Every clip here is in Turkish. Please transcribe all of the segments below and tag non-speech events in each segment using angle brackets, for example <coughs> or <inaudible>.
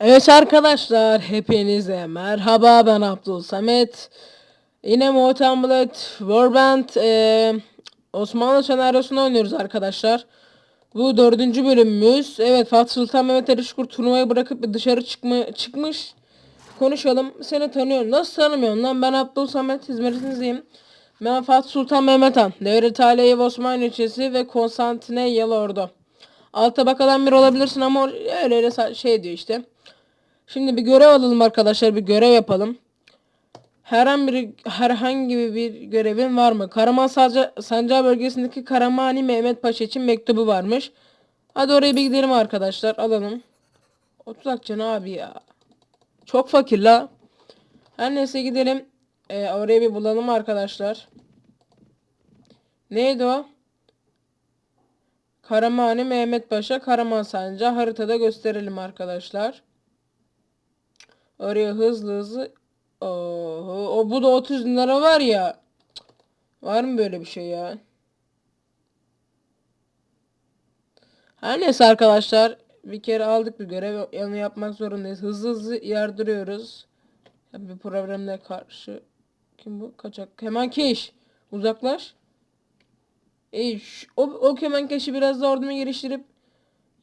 Evet arkadaşlar hepinize merhaba ben Abdul Samet. Yine Mortal Kombat Warband eee, Osmanlı senaryosunu oynuyoruz arkadaşlar. Bu dördüncü bölümümüz. Evet Fatih Sultan Mehmet Erişkur turnuvayı bırakıp bir dışarı çıkma, çıkmış. Konuşalım. Seni tanıyorum. Nasıl tanımıyorsun lan? Ben Abdul Samet hizmetinizdeyim. Ben Fatih Sultan Mehmet Han. Devlet Aliye Osmanlı ilçesi ve Konstantiniyyalı ordu. Alt tabakadan biri olabilirsin ama öyle öyle şey diyor işte. Şimdi bir görev alalım arkadaşlar. Bir görev yapalım. Herhangi bir herhangi bir görevin var mı? Karaman Sanca Sancağı bölgesindeki Karamani Mehmet Paşa için mektubu varmış. Hadi oraya bir gidelim arkadaşlar. Alalım. 30 akçan abi ya. Çok fakir la. Her neyse gidelim. Ee, oraya bir bulalım arkadaşlar. Neydi o? Karamani Mehmet Paşa Karaman Sancağı haritada gösterelim arkadaşlar. Oraya hızlı hızlı Oho, o bu da 30 lira var ya. Var mı böyle bir şey ya? Her neyse arkadaşlar bir kere aldık bir görev yanı yapmak zorundayız. Hızlı hızlı yardırıyoruz. Ya Bir problemle karşı kim bu? Kaçak. Kemankeş. Uzaklaş. E, o, o kemankeşi biraz da ordumu geliştirip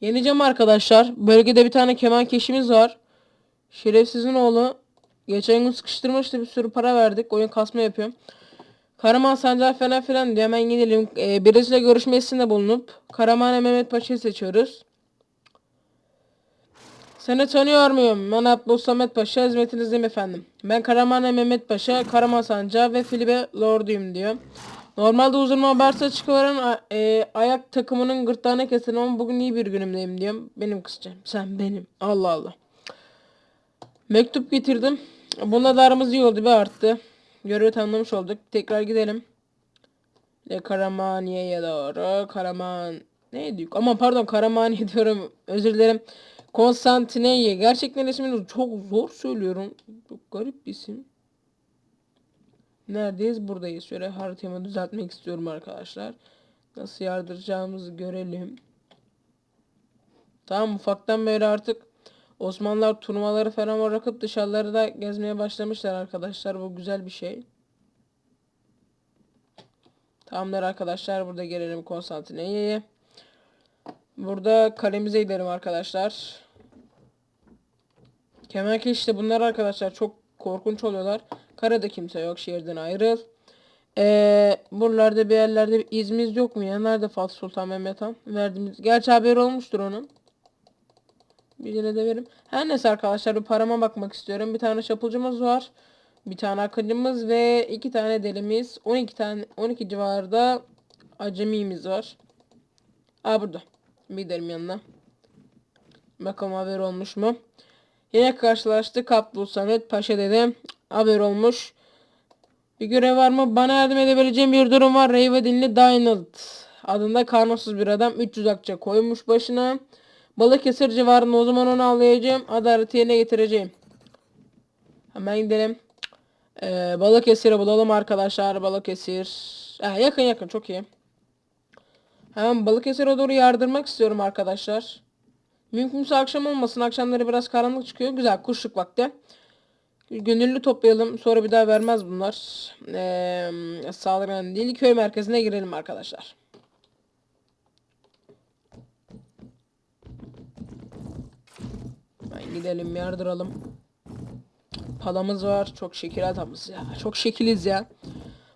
yeneceğim arkadaşlar. Bölgede bir tane kemankeşimiz var. Şerefsizin oğlu. Geçen gün sıkıştırmıştı bir sürü para verdik. Oyun kasma yapıyorum. Karaman Sancar falan filan diyor. Hemen gidelim. Ee, birisiyle görüşmesinde bulunup Karaman Mehmet Paşa'yı seçiyoruz. Seni tanıyor muyum? Ben Abdül Samet Paşa hizmetinizdeyim efendim. Ben Karaman Mehmet Paşa, Karaman Sancar ve Filibe Lord'uyum diyor. Normalde uzunma Barsa çıkıveren e, ayak takımının gırtlağına kesin ama bugün iyi bir günümdeyim diyorum. Benim kızcağım. Sen benim. Allah Allah. Mektup getirdim. Bununla da aramız iyi oldu bir arttı. Görevi tanımlamış olduk. Tekrar gidelim. De Karamaniye'ye doğru. Karaman... Neydi? Ama pardon Karamaniye <laughs> diyorum. Özür dilerim. Konstantiniyye. Gerçekten ismini çok zor söylüyorum. Çok garip bir isim. Neredeyiz? Buradayız. Şöyle haritamı düzeltmek istiyorum arkadaşlar. Nasıl yardıracağımızı görelim. Tamam ufaktan böyle artık Osmanlılar turnuvaları falan bırakıp dışarılarda gezmeye başlamışlar arkadaşlar. Bu güzel bir şey. Tamamdır arkadaşlar. Burada gelelim Konstantiniyye'ye. Burada kalemize gidelim arkadaşlar. Kemerke işte bunlar arkadaşlar çok korkunç oluyorlar. Karada kimse yok. Şehirden ayrıl. Ee, buralarda bir yerlerde bir izimiz yok mu ya? Nerede Fatih Sultan Mehmet Han? Verdiğimiz. Gerçi haber olmuştur onun. Bir yine de verim. Her neyse arkadaşlar bir parama bakmak istiyorum. Bir tane çapulcumuz var. Bir tane akıncımız ve iki tane delimiz. 12 tane 12 civarında acemimiz var. Aa burada. Bir gidelim yanına. Bakalım haber olmuş mu? Yine karşılaştık. Abdül Samet Paşa dedim. Haber olmuş. Bir görev var mı? Bana yardım edebileceğim bir durum var. Reyve dinli Dynald adında karnosuz bir adam 300 akçe koymuş başına. Balıkesir civarında o zaman onu avlayacağım. Adaleti yerine getireceğim. Hemen gidelim. Ee, Balıkesir'i bulalım arkadaşlar. Balıkesir. Ha, yakın yakın çok iyi. Hemen Balıkesir'e doğru yardırmak istiyorum arkadaşlar. Mümkünse akşam olmasın. Akşamları biraz karanlık çıkıyor. Güzel kuşluk vakti. Gönüllü toplayalım. Sonra bir daha vermez bunlar. Ee, sağlayan değil. Köy merkezine girelim arkadaşlar. Ben gidelim yardıralım. Palamız var. Çok şekil adamız ya. Çok şekiliz ya.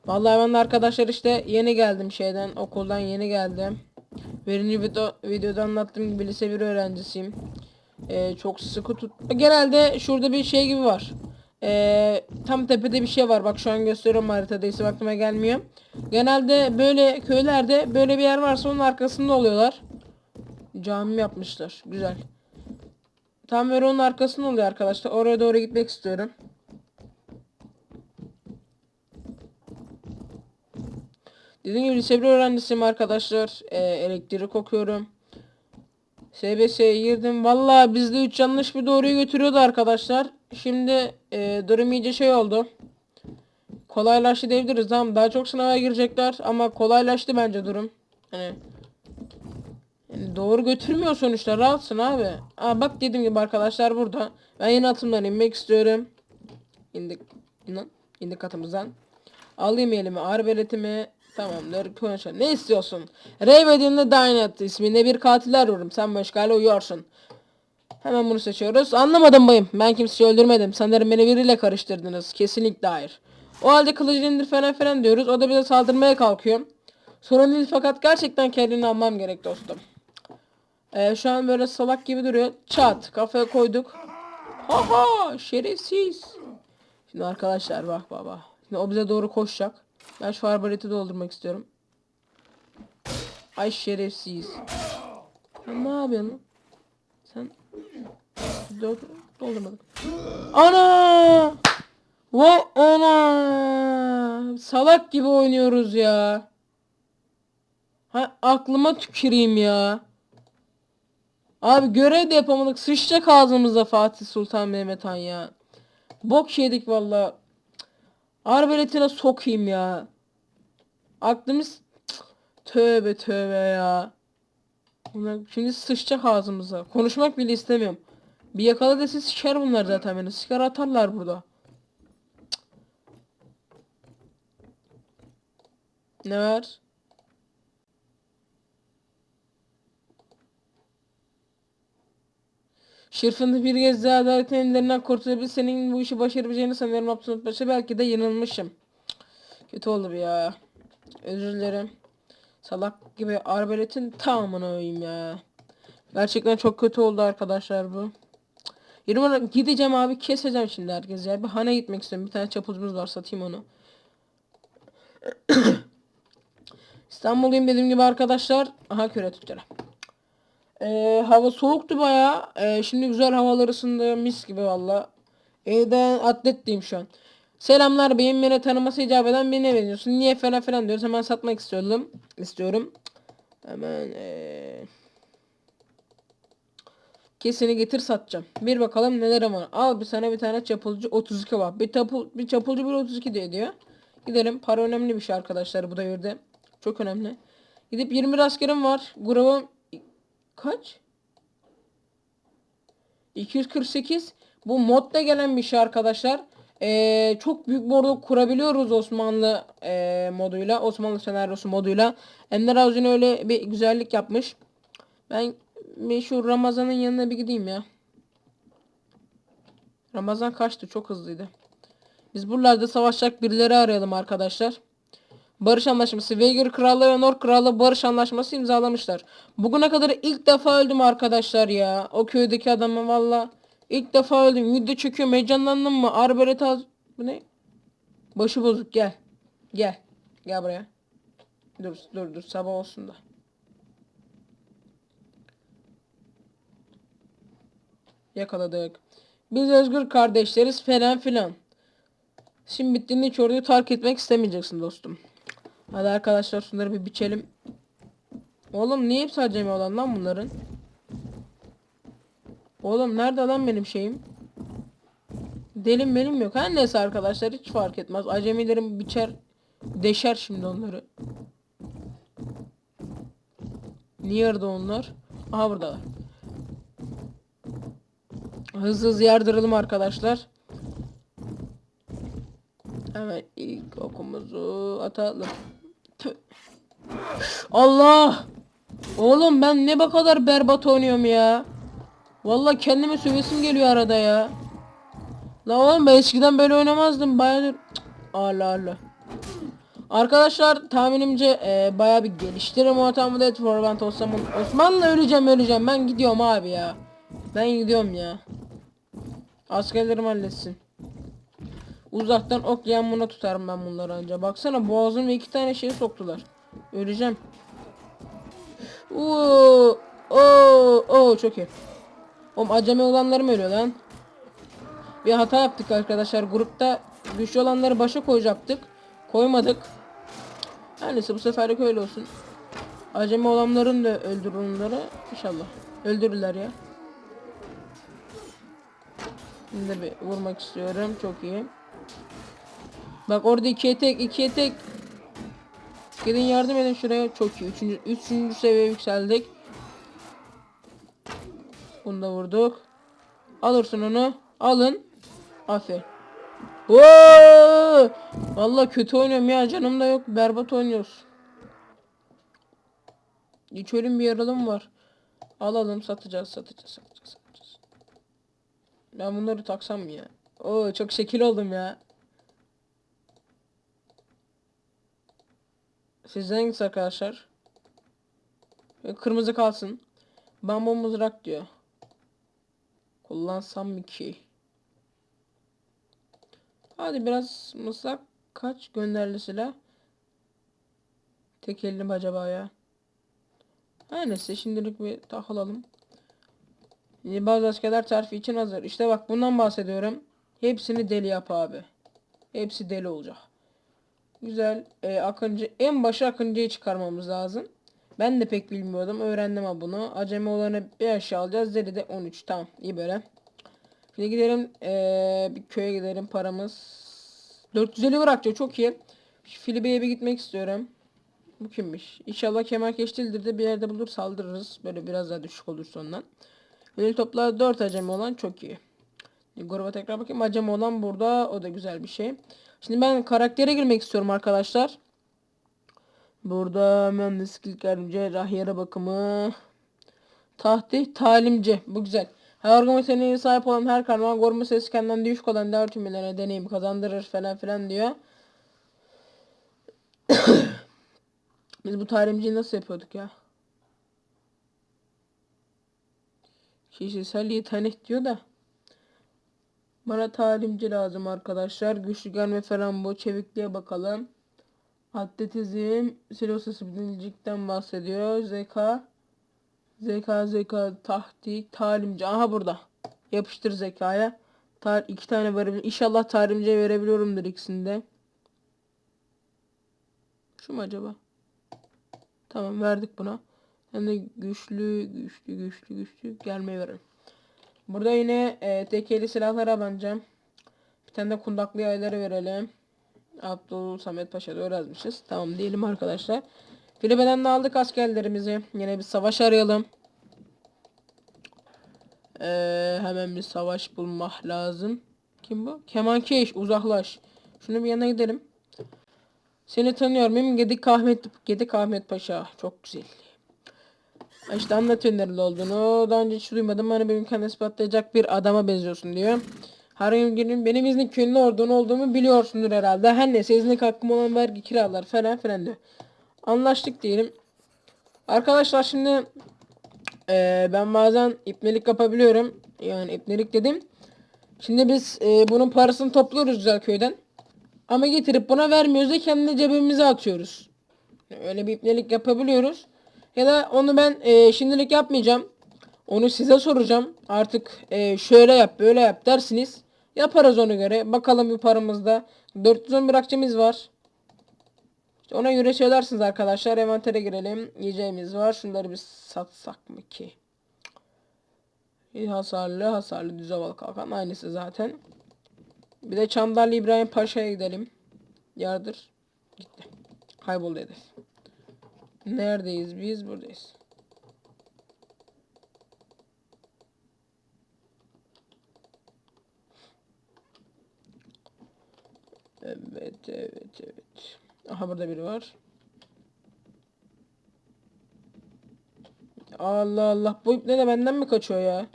Vallahi ben de arkadaşlar işte yeni geldim şeyden. Okuldan yeni geldim. Birinci video, videoda anlattığım gibi lise bir öğrencisiyim. Ee, çok sıkı tut. Genelde şurada bir şey gibi var. Ee, tam tepede bir şey var. Bak şu an gösteriyorum haritada isim aklıma gelmiyor. Genelde böyle köylerde böyle bir yer varsa onun arkasında oluyorlar. Cami yapmışlar. Güzel. Tam böyle arkasında oluyor arkadaşlar. Oraya doğru gitmek istiyorum. Dediğim gibi lise bir öğrencisiyim arkadaşlar. Ee, elektrik okuyorum. SBS'ye girdim. Valla bizde 3 yanlış bir doğruyu götürüyordu arkadaşlar. Şimdi e, durum iyice şey oldu. Kolaylaştı diyebiliriz. Tamam daha çok sınava girecekler ama kolaylaştı bence durum. Hani Yani doğru götürmüyor sonuçta rahatsın abi. Aa bak dediğim gibi arkadaşlar burada. Ben yine atımdan inmek istiyorum. İndik. Lan, indik atımızdan. Alayım elime arbeletimi. Tamamdır konuşalım. Ne istiyorsun? Raven'in Dynat isminde bir katil arıyorum. Sen işgale uyuyorsun. Hemen bunu seçiyoruz. Anlamadım bayım. Ben kimseyi öldürmedim. Sanırım beni biriyle karıştırdınız. Kesinlikle hayır. O halde kılıcını indir falan falan diyoruz. O da bize saldırmaya kalkıyor. Sorun değil fakat gerçekten kendini almam gerek dostum. Ee, şu an böyle salak gibi duruyor. Çat kafaya koyduk. Haha şerefsiz. Şimdi arkadaşlar bak baba. Şimdi o bize doğru koşacak. Ben şu arbaleti doldurmak istiyorum. Ay şerefsiz. Sen ne yapıyorsun? Sen Dol- doldurmadık. Ana! Vay ana! Salak gibi oynuyoruz ya. Ha, aklıma tüküreyim ya. Abi görev de yapamadık. Sıçacak ağzımıza Fatih Sultan Mehmet Han ya. Bok yedik valla. Arbeletine sokayım ya. Aklımız tövbe tövbe ya. Şimdi sıçacak ağzımıza. Konuşmak bile istemiyorum. Bir yakala dese siker bunlar zaten beni. Siker atarlar burada. Ne var? Şırfındı bir kez daha adaletin ellerinden kurtulabilir. Senin bu işi başarabileceğini sanıyorum Absolut Paşa. Belki de yanılmışım. Kötü oldu bu ya. Özür dilerim. Salak gibi arbaletin tamamını öveyim ya. Gerçekten çok kötü oldu arkadaşlar bu. Yarım gideceğim abi keseceğim şimdi herkes ya. Bir hane gitmek istiyorum. Bir tane çapulcumuz var satayım onu. <coughs> İstanbul'dayım dediğim gibi arkadaşlar. Aha köre tüccarı. Ee, hava soğuktu baya. Ee, şimdi güzel havalar ısındı. Mis gibi valla. Evden atletliyim şu an. Selamlar beyim beni tanıması icap eden birine veriyorsun. Niye falan filan diyoruz. Hemen satmak istiyorum. istiyorum. Hemen ee... Kesini getir satacağım. Bir bakalım neler var. Al bir sana bir tane çapulcu 32 var. Bir, tapul, bir çapulcu bir 32 diye diyor. Gidelim. Para önemli bir şey arkadaşlar bu devirde. Çok önemli. Gidip 20 askerim var. Grubum kaç? 248. Bu modda gelen bir şey arkadaşlar. Ee, çok büyük ordu kurabiliyoruz Osmanlı ee, moduyla. Osmanlı senaryosu moduyla. Ender Avcın öyle bir güzellik yapmış. Ben bir şu Ramazan'ın yanına bir gideyim ya. Ramazan kaçtı çok hızlıydı. Biz buralarda savaşacak birileri arayalım arkadaşlar. Barış Anlaşması. Veygir Krallığı ve Nor Krallığı Barış Anlaşması imzalamışlar. Bugüne kadar ilk defa öldüm arkadaşlar ya. O köydeki adamı valla. ilk defa öldüm. Video çekiyorum. Heyecanlandım mı? Arbelet az... Bu ne? Başı bozuk gel. Gel. Gel buraya. Dur dur dur sabah olsun da. Yakaladık. Biz özgür kardeşleriz falan filan. Şimdi bittiğinde hiç orduyu terk etmek istemeyeceksin dostum. Hadi arkadaşlar şunları bir biçelim. Oğlum niye hepsi acemi olan lan bunların? Oğlum nerede lan benim şeyim? Delim benim yok. Her neyse arkadaşlar hiç fark etmez. Acemilerim biçer deşer şimdi onları. Niye orada onlar? Aha buradalar. Hızlı hızlı yardıralım arkadaşlar. Hemen ilk okumuzu atalım. Allah! Oğlum ben ne bu kadar berbat oynuyorum ya. Vallahi kendime sövesim geliyor arada ya. La oğlum ben eskiden böyle oynamazdım bayağıdır. Allah Allah. Arkadaşlar tahminimce e, bayağı bir geliştirim ortamı da Forvent Osman Osman'la öleceğim öleceğim ben gidiyorum abi ya. Ben gidiyorum ya. Askerlerim halletsin. Uzaktan ok yağmuruna tutarım ben bunları anca. Baksana boğazıma iki tane şey soktular. Öleceğim. Oo, oo, oo çok iyi. Oğlum acemi olanlarım ölüyor lan. Bir hata yaptık arkadaşlar. Grupta güçlü olanları başa koyacaktık. Koymadık. Her neyse bu seferlik öyle olsun. Acemi olanların da öldürür onları. İnşallah. Öldürürler ya. Şimdi bir vurmak istiyorum. Çok iyi. Bak orada ikiye tek, ikiye tek. Gidin yardım edin şuraya. Çok iyi. Üçüncü, üçüncü seviye yükseldik. Bunu da vurduk. Alırsın onu. Alın. Aferin. Oo! Vallahi kötü oynuyorum ya. Canım da yok. Berbat oynuyoruz. Hiç ölüm bir yaralım var. Alalım satacağız satacağız satacağız satacağız. Ben bunları taksam mı ya? Oo çok şekil oldum ya. Sizden hangisi arkadaşlar? E, Kırmızı kalsın. Bambu mızrak diyor. Kullansam mı ki? Hadi biraz mızrak kaç gönderli silah? Tek elli acaba ya? Her neyse şimdilik bir takılalım. Bazı askerler terfi için hazır. İşte bak bundan bahsediyorum. Hepsini deli yap abi. Hepsi deli olacak. Güzel. E, Akıncı en başa Akıncı'yı çıkarmamız lazım. Ben de pek bilmiyordum. Öğrendim ama bunu. Acemi olanı bir aşağı alacağız. Deli de 13. Tamam. iyi böyle. Şimdi gidelim. E, bir köye gidelim. Paramız 450 bırakacak. Çok iyi. Filibe'ye bir gitmek istiyorum. Bu kimmiş? İnşallah Kemal Keştildir de bir yerde bulur saldırırız. Böyle biraz daha düşük olur sondan. Böyle toplar 4 acemi olan çok iyi. Gruba tekrar bakayım. Acemi olan burada. O da güzel bir şey. Şimdi ben karaktere girmek istiyorum arkadaşlar. Burada mühendislik yardımcı, cerrahi bakımı, tahtih, talimci. Bu güzel. Her organ sahip olan her kahraman koruma sesi kendinden düşük olan diğer tümlere deneyim kazandırır falan filan diyor. <coughs> Biz bu talimciyi nasıl yapıyorduk ya? Kişisel yetenek diyor da. Bana talimci lazım arkadaşlar. Güçlü gelme falan bu. Çevikliğe bakalım. Atletizm, silosası bilinicilikten bahsediyor. Zeka, zeka, zeka, taktik, talimci. Aha burada. Yapıştır zekaya. Tar iki tane verebilirim. İnşallah talimciye verebiliyorumdur ikisinde. Şu mu acaba? Tamam verdik buna. Hem de güçlü, güçlü, güçlü, güçlü gelmeyi verelim. Burada yine e, tekeli silahlara banacağım. Bir tane de kundaklı yayları verelim. Abdul Samet Paşa'da öğrenmişiz. Tamam diyelim arkadaşlar. Filibe'den de aldık askerlerimizi. Yine bir savaş arayalım. Ee, hemen bir savaş bulmak lazım. Kim bu? Kemankeş uzaklaş. Şunu bir yana gidelim. Seni tanıyorum. Gedik Ahmet, Gedik Ahmet Paşa. Çok güzel. İşte anlatıyor nereli olduğunu. Daha önce hiç duymadım. Hani benim kendini ispatlayacak bir adama benziyorsun diyor. Gün benim İznik köyünün ordun olduğumu biliyorsundur herhalde. Her neyse İznik hakkım olan vergi kiralar falan filan diyor. Anlaştık diyelim. Arkadaşlar şimdi e, ben bazen ipnelik yapabiliyorum. Yani ipnelik dedim. Şimdi biz e, bunun parasını topluyoruz güzel köyden. Ama getirip buna vermiyoruz da kendi cebimize atıyoruz. Öyle bir ipnelik yapabiliyoruz. Ya da onu ben e, şimdilik yapmayacağım. Onu size soracağım. Artık e, şöyle yap böyle yap dersiniz. Yaparız onu göre. Bakalım bir paramızda. 411 akçemiz var. İşte ona göre söylersiniz arkadaşlar. Envantere girelim. Yiyeceğimiz var. Şunları bir satsak mı ki? Hasarlı hasarlı düz havalı kalkan. Aynısı zaten. Bir de Çandarlı İbrahim Paşa'ya gidelim. Yardır. Gitti. Kayboldu hedef. Neredeyiz biz? Buradayız. Evet, evet, evet. Aha burada biri var. Allah Allah. Bu ip ne de benden mi kaçıyor ya?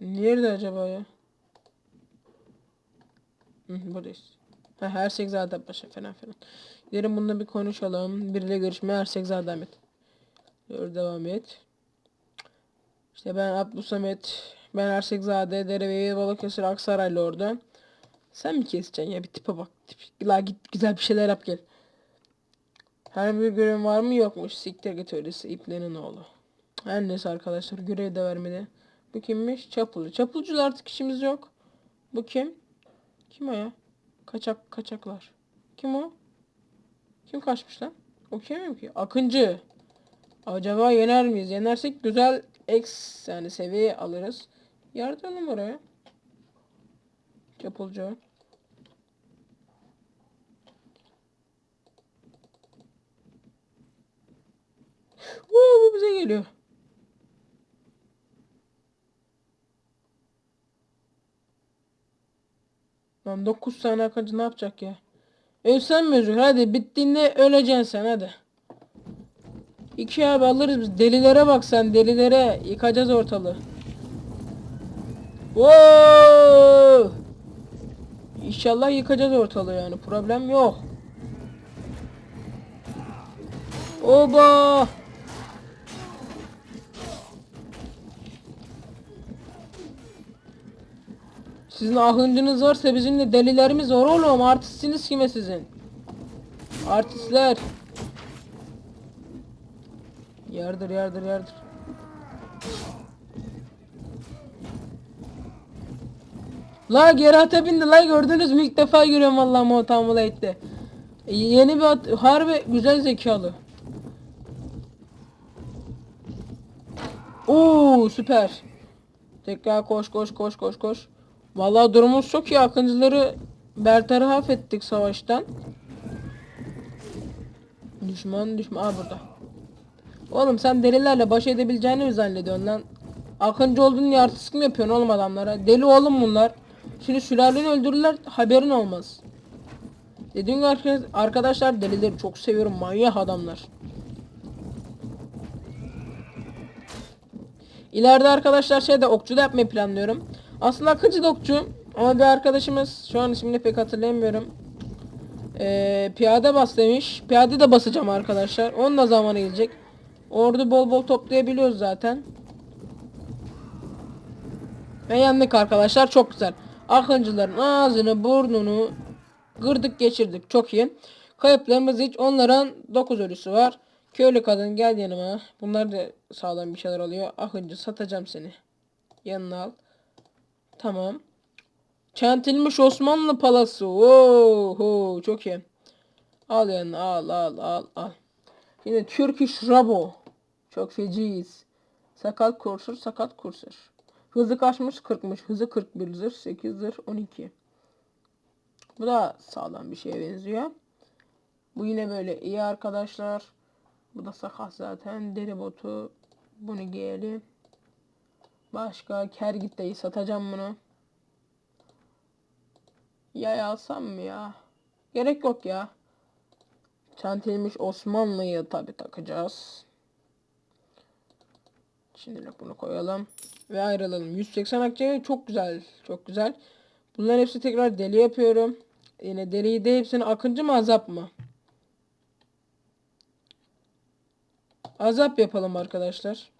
Nerede acaba ya? Hı, buradayız. Ha, Ersekzade Paşa falan filan. Gidelim bununla bir konuşalım. Biriyle görüşmeye Ersekzade Ahmet. Dur devam et. İşte ben Abdülsamet, ben Ersekzade, Dereveyi, Balıkesir, Aksaraylı orada. Sen mi keseceksin ya bir tipe bak. Tip, la git güzel bir şeyler yap gel. Her bir görev var mı yokmuş. Siktir git öylesi İplenin oğlu. Her neyse arkadaşlar görev de vermedi. Bu kimmiş? Çapulcu. Çapulcular artık işimiz yok. Bu kim? Kim o ya? Kaçak kaçaklar. Kim o? Kim kaçmış lan? Okuyamıyorum ki. Akıncı. Acaba yener miyiz? Yenersek güzel X yani seviye alırız. Yardıralım oraya. Çapulcu. Uuu, bu bize geliyor. Lan 9 tane akıncı ne yapacak ya? Ölsen mi özür? Hadi bittiğinde öleceksin sen hadi. İki abi alırız biz. Delilere bak sen delilere. Yıkacağız ortalığı. Wow! İnşallah yıkacağız ortalığı yani. Problem yok. Oba! Sizin ahıncınız varsa bizim de delilerimiz var oğlum. Artistsiniz kime sizin? Artistler. Yardır yardır yardır. La geri ata bindi la gördünüz mü ilk defa görüyorum vallahi Motamula etti. E, yeni bir at harbi güzel zekalı. Oo süper. Tekrar koş koş koş koş koş. Vallahi durumumuz çok iyi. Akıncıları bertaraf ettik savaştan. Düşman düşman. Aa burada. Oğlum sen delilerle baş edebileceğini mi zannediyorsun lan? Akıncı olduğunu diye artistik yapıyorsun oğlum adamlara? Deli oğlum bunlar. Şimdi sülaleni öldürürler haberin olmaz. Dediğim gibi arkadaş- arkadaşlar delileri çok seviyorum manyak adamlar. İleride arkadaşlar şeyde okçu yapmayı planlıyorum. Aslında akıncı da okçu ama bir arkadaşımız şu an ismini pek hatırlayamıyorum. Ee, piyade bas demiş. Piyade de basacağım arkadaşlar. Onun da zamanı gelecek. Ordu bol bol toplayabiliyoruz zaten. Ve yandık arkadaşlar çok güzel. Akıncıların ağzını burnunu kırdık geçirdik çok iyi. Kayıplarımız hiç onların 9 ölüsü var. Köylü kadın gel yanıma. Bunlar da sağlam bir şeyler oluyor. Akıncı satacağım seni. Yanına al. Tamam. Çentilmiş Osmanlı palası. Oo, çok iyi. Al yanına al al al al. Yine Turkish Rabo. Çok feciyiz. Sakat kursur sakat kursur. Hızı kaçmış 40'mış. Hızı 41 zırh 8 zırh 12. Bu da sağlam bir şeye benziyor. Bu yine böyle iyi arkadaşlar. Bu da sakat zaten. Deri botu. Bunu giyelim. Başka kergitteyi satacağım bunu. Yay alsam mı ya? Gerek yok ya. Çantilmiş Osmanlı'yı tabi takacağız. Şimdilik bunu koyalım. Ve ayrılalım. 180 akçe çok güzel. Çok güzel. Bunların hepsi tekrar deli yapıyorum. Yine deliyi de hepsini akıncı mı azap mı? Azap yapalım arkadaşlar.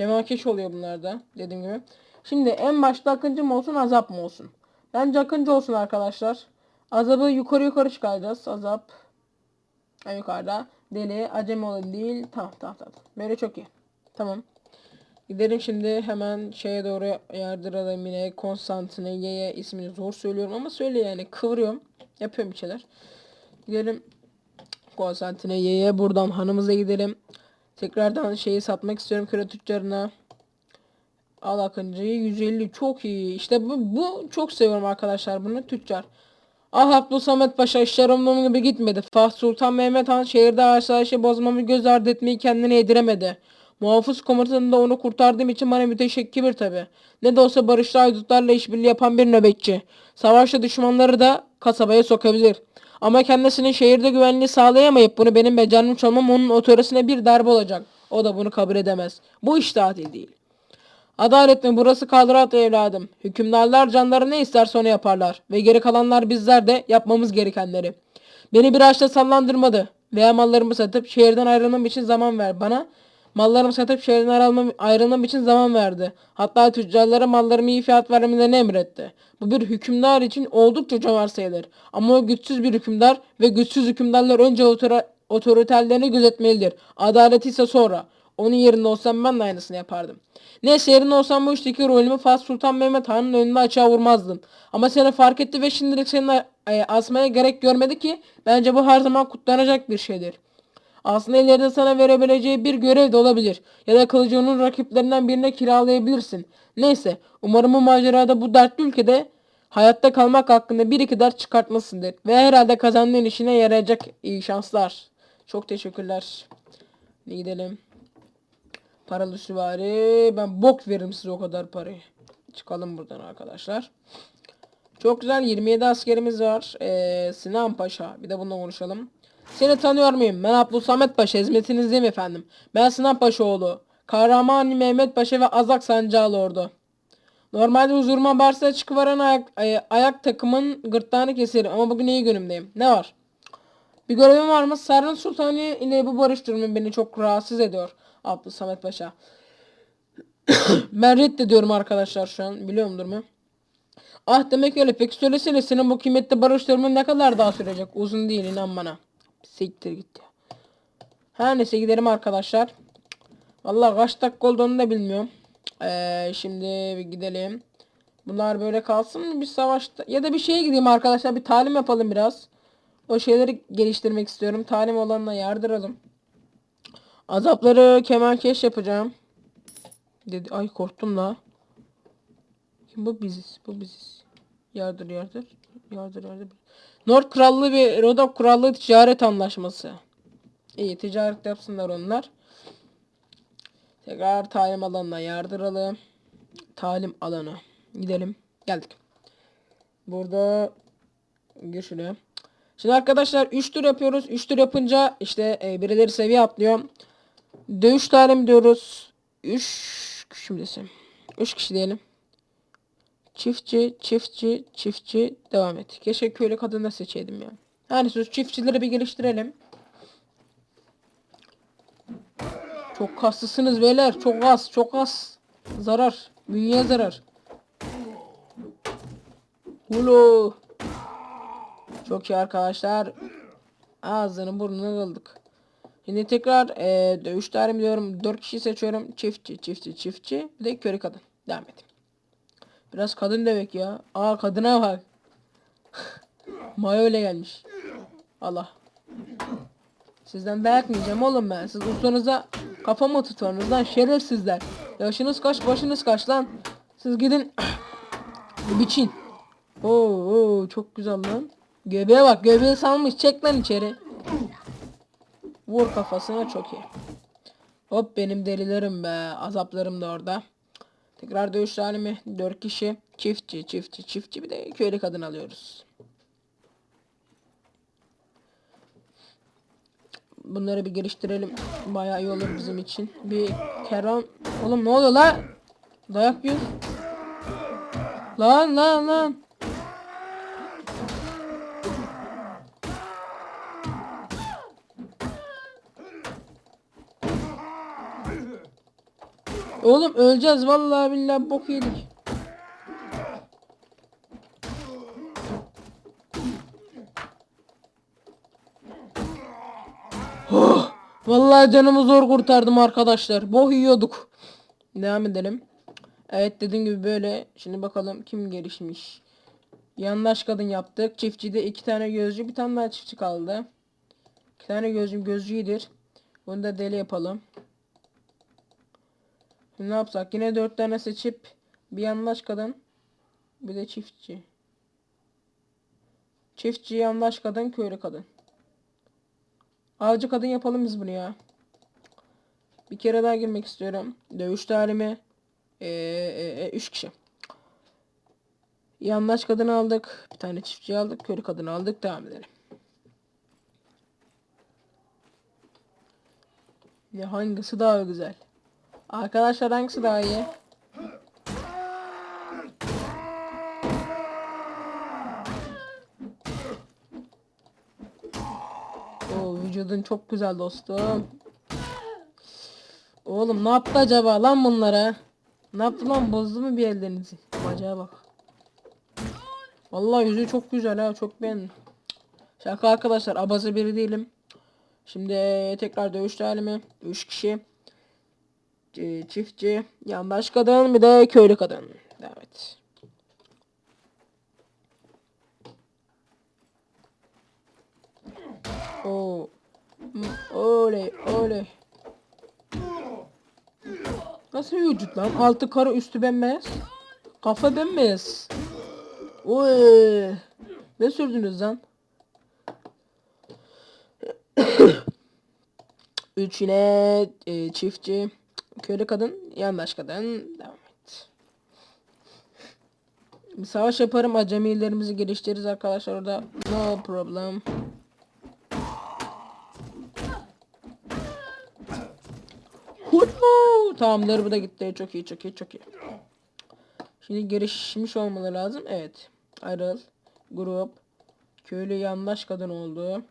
Kemalkeş oluyor bunlarda. Dediğim gibi. Şimdi en başta akıncı mı olsun azap mı olsun? Bence akıncı olsun arkadaşlar. Azabı yukarı yukarı çıkaracağız. Azap. En yukarıda. Deli. Acemi olan değil. Tamam tamam tamam. Böyle çok iyi. Tamam. Gidelim şimdi hemen şeye doğru yardıralım yine Konstantineye'ye ismini zor söylüyorum ama söyle yani kıvırıyorum. Yapıyorum bir şeyler. Gidelim Konstantineye'ye buradan hanımıza gidelim. Tekrardan şeyi satmak istiyorum kira tüccarına. Al Akıncı'yı 150 çok iyi. İşte bu, bu çok seviyorum arkadaşlar bunu tüccar. Ah Abdül Samet Paşa işler umduğum gibi gitmedi. Fatih Sultan Mehmet Han şehirde asayişi bozmamı göz ardı etmeyi kendine yediremedi. Muhafız komutanında onu kurtardığım için bana müteşekkir tabi. Ne de olsa barışçı haydutlarla işbirliği yapan bir nöbetçi. Savaşta düşmanları da kasabaya sokabilir. Ama kendisinin şehirde güvenliği sağlayamayıp bunu benim becermiş olmam onun otorisine bir darbe olacak. O da bunu kabul edemez. Bu işte adil değil. Adalet mi burası kaldırat evladım. Hükümdarlar canları ne isterse onu yaparlar. Ve geri kalanlar bizler de yapmamız gerekenleri. Beni bir ağaçta sallandırmadı. Veya mallarımı satıp şehirden ayrılmam için zaman ver bana. Mallarımı satıp şehirden ayrılmam, ayrılmam için zaman verdi. Hatta tüccarlara mallarımı iyi fiyat vermelerini emretti. Bu bir hükümdar için oldukça cömert sayılır. Ama o güçsüz bir hükümdar ve güçsüz hükümdarlar önce otora, otoriterlerini gözetmelidir. Adaleti ise sonra. Onun yerinde olsam ben de aynısını yapardım. Neyse yerinde olsam bu işteki rolümü Fatih Sultan Mehmet Han'ın önünde açığa vurmazdım. Ama seni fark etti ve şimdilik seni e, asmaya gerek görmedi ki bence bu her zaman kutlanacak bir şeydir. Aslında ileride sana verebileceği bir görev de olabilir. Ya da kılıcı onun rakiplerinden birine kiralayabilirsin. Neyse umarım bu macerada bu dertli ülkede hayatta kalmak hakkında bir iki ders çıkartmasındır. Ve herhalde kazandığın işine yarayacak iyi şanslar. Çok teşekkürler. Ne gidelim. Paralı süvari. Ben bok veririm size o kadar parayı. Çıkalım buradan arkadaşlar. Çok güzel 27 askerimiz var. Ee, Sinan Paşa. Bir de bununla konuşalım. Seni tanıyor muyum? Ben Abdül Samet Paşa. Hizmetinizdeyim efendim. Ben Sinan Paşa oğlu. Kahraman Mehmet Paşa ve Azak Sancağlı ordu. Normalde huzuruma Barsa'ya çıkıveren ayak, ay- ayak takımın gırtlağını keserim ama bugün iyi günümdeyim. Ne var? Bir görevim var mı? Sarın Sultanı ile bu barış durumu beni çok rahatsız ediyor. Abdül Samet Paşa. <coughs> ben reddediyorum arkadaşlar şu an. Biliyorum durumu. Ah demek öyle. Peki söylesene senin bu kıymetli barış durumu ne kadar daha sürecek? Uzun değil inan bana. Siktir git ya. Her neyse gidelim arkadaşlar. Vallahi kaç dakika olduğunu da bilmiyorum. Ee, şimdi bir gidelim. Bunlar böyle kalsın bir savaşta? Ya da bir şeye gideyim arkadaşlar. Bir talim yapalım biraz. O şeyleri geliştirmek istiyorum. Talim olanla yardıralım. Azapları kemankeş yapacağım. Dedi. Ay korktum la. Kim bu biziz. Bu biziz. Yardır yardır. Yardır yardır. Nord Krallığı ve Rodok Krallığı ticaret anlaşması. İyi ticaret yapsınlar onlar. Tekrar talim alanına yardıralım. Talim alanı. Gidelim. Geldik. Burada gir şuraya. Şimdi arkadaşlar 3 tur yapıyoruz. 3 tur yapınca işte e, birileri seviye atlıyor. Dövüş talim diyoruz. 3 şimdi 3 kişi diyelim. Çiftçi, çiftçi, çiftçi devam et. Keşke köylü kadın da seçeydim ya. Yani şu çiftçileri bir geliştirelim. Çok kaslısınız beyler. Çok az, çok az. Zarar. Bünyeye zarar. Ulo. Çok iyi arkadaşlar. Ağzını burnunu kıldık. Şimdi tekrar e, dövüş tarihim diyorum. 4 kişi seçiyorum. Çiftçi, çiftçi, çiftçi. Bir de köylü kadın. Devam edin. Biraz kadın demek ya. Aa kadına bak. <laughs> Maya öyle gelmiş. Allah. Sizden dayak yiyeceğim oğlum ben. Siz ustanıza kafa mı tutuyorsunuz lan şerefsizler. Yaşınız kaç başınız kaç lan. Siz gidin <coughs> biçin. Oo, oo çok güzel lan. Göbeğe bak göbeği salmış çek lan içeri. Vur kafasına çok iyi. Hop benim delilerim be. Azaplarım da orada. Tekrar dövüş halimi. 4 kişi. Çiftçi çiftçi çiftçi bir de köylü kadın alıyoruz. Bunları bir geliştirelim. Bayağı iyi olur bizim için. Bir kervan. Oğlum ne oluyor la? Dayak yiyor. Lan lan lan. Oğlum öleceğiz vallahi billahi bok yedik. Oh, vallahi canımı zor kurtardım arkadaşlar. Bok yiyorduk. Devam edelim. Evet dediğim gibi böyle. Şimdi bakalım kim gelişmiş. Yandaş kadın yaptık. Çiftçide iki tane gözcü. Bir tane daha çiftçi kaldı. İki tane gözcüm gözcü. Bunu da deli yapalım. Ne yapsak? Yine dört tane seçip bir yandaş kadın bir de çiftçi. Çiftçi, yandaş kadın, köylü kadın. Avcı kadın yapalım biz bunu ya. Bir kere daha girmek istiyorum. Dövüş talimi. Ee, e, e, üç kişi. Yandaş kadın aldık. Bir tane çiftçi aldık. Köylü kadın aldık. Devam edelim. Ya hangisi daha güzel? Arkadaşlar hangisi daha iyi? Oo vücudun çok güzel dostum. Oğlum ne yaptı acaba lan bunlara? Ne yaptı lan bozdu mu bir ellerinizi? Bacağa bak. Vallahi yüzü çok güzel ha çok beğendim. Şaka arkadaşlar abazı biri değilim. Şimdi tekrar dövüş halimi. 3 kişi. Çiftçi, yandaş kadın bir de köylü kadın. Evet. Oo. Oley oley. Nasıl vücut lan? Altı kara üstü bembeyaz. Kafa bembeyaz. Oy. Ne sürdünüz lan? <coughs> 3 yine e, çiftçi. Köylü kadın. Yandaş kadın. Devam et. Bir savaş yaparım. Acemilerimizi geliştiririz arkadaşlar orada. No problem. Hurra! Tamamdır bu da gitti. Çok iyi çok iyi çok iyi. Şimdi gelişmiş olmaları lazım. Evet. Ayrıl. Grup. Köylü yandaş kadın oldu.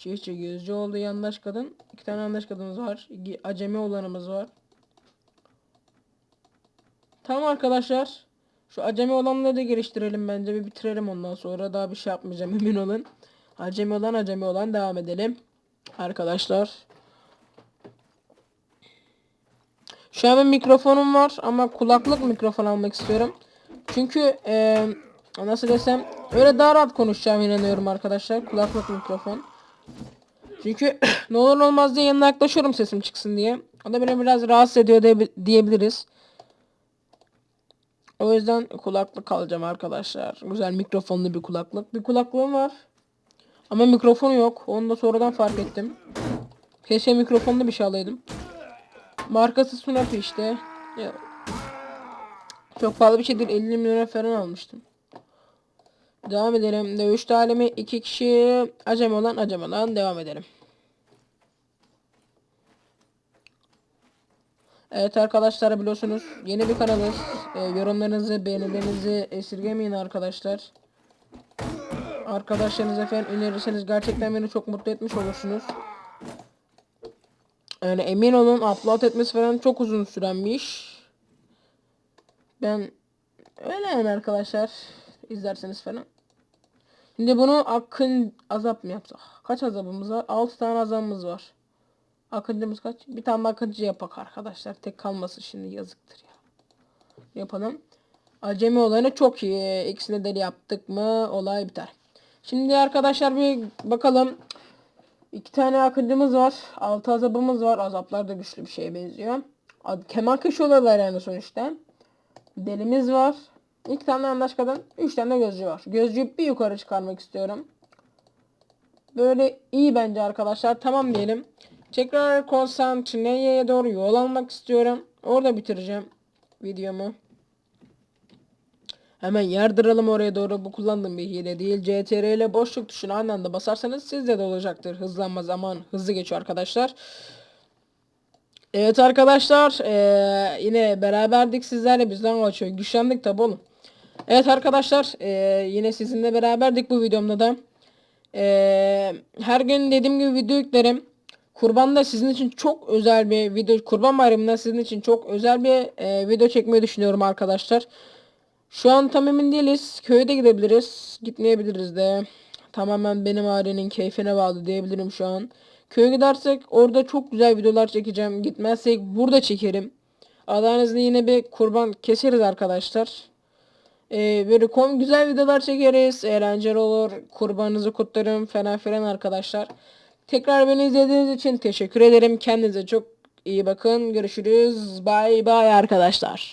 Çiftçi gözcü oldu yandaş kadın. İki tane yandaş kadınımız var. Acemi olanımız var. Tamam arkadaşlar. Şu acemi olanları da geliştirelim bence. Bir bitirelim ondan sonra. Daha bir şey yapmayacağım <laughs> emin olun. Acemi olan acemi olan devam edelim. Arkadaşlar. Şu an bir mikrofonum var ama kulaklık mikrofon almak istiyorum. Çünkü eee, nasıl desem öyle daha rahat konuşacağım inanıyorum arkadaşlar. Kulaklık mikrofon. Çünkü <clears throat> ne olur olmaz diye yanına yaklaşıyorum sesim çıksın diye. O da beni biraz rahatsız ediyor diye- diyebiliriz. O yüzden kulaklık alacağım arkadaşlar. Güzel mikrofonlu bir kulaklık. Bir kulaklığım var. Ama mikrofonu yok. Onu da sonradan fark ettim. Keşke mikrofonlu bir şey alaydım. Markası Sunapi işte. Çok pahalı bir şey değil. 50 milyona falan almıştım. Devam edelim. Dövüş alemi iki kişi acem olan acem olan devam edelim. Evet arkadaşlar biliyorsunuz yeni bir kanalız. Ee, yorumlarınızı beğenilerinizi esirgemeyin arkadaşlar. Arkadaşlarınıza falan önerirseniz gerçekten beni çok mutlu etmiş olursunuz. Yani emin olun upload etmesi falan çok uzun süren bir iş. Ben öyle yani arkadaşlar izlerseniz falan. Şimdi bunu akın azap mı yapsak? Kaç azabımız var? 6 tane azabımız var. Akıncımız kaç? Bir tane akıncı yapak arkadaşlar. Tek kalması şimdi yazıktır ya. Yapalım. Acemi olanı çok iyi. İkisini de yaptık mı olay biter. Şimdi arkadaşlar bir bakalım. İki tane akıncımız var. Altı azabımız var. Azaplar da güçlü bir şeye benziyor. Kemal kış oluyorlar yani sonuçta. Delimiz var. İki tane yandaş kadın. Üç tane gözcü var. Gözcüyü bir yukarı çıkarmak istiyorum. Böyle iyi bence arkadaşlar. Tamam diyelim. Tekrar Konstantiniyye'ye doğru yol almak istiyorum. Orada bitireceğim videomu. Hemen yardıralım oraya doğru. Bu kullandığım bir hile değil. CTR ile boşluk tuşuna aynı anda basarsanız sizde de olacaktır. Hızlanma zaman hızlı geçiyor arkadaşlar. Evet arkadaşlar eee, yine beraberdik sizlerle bizden kaçıyor. Güçlendik tabi oğlum. Evet arkadaşlar eee, yine sizinle beraberdik bu videomda da. Eee, her gün dediğim gibi video yüklerim. Kurbanda sizin için çok özel bir video, kurban bayramında sizin için çok özel bir eee, video çekmeyi düşünüyorum arkadaşlar. Şu an tam emin değiliz. Köye de gidebiliriz. Gitmeyebiliriz de. Tamamen benim ailenin keyfine bağlı diyebilirim şu an. Köye gidersek orada çok güzel videolar çekeceğim. Gitmezsek burada çekerim. Allah'ın yine bir kurban keseriz arkadaşlar. Ee, böyle kom güzel videolar çekeriz. Eğlenceli olur. Kurbanınızı kutlarım falan filan arkadaşlar. Tekrar beni izlediğiniz için teşekkür ederim. Kendinize çok iyi bakın. Görüşürüz. Bye bye arkadaşlar.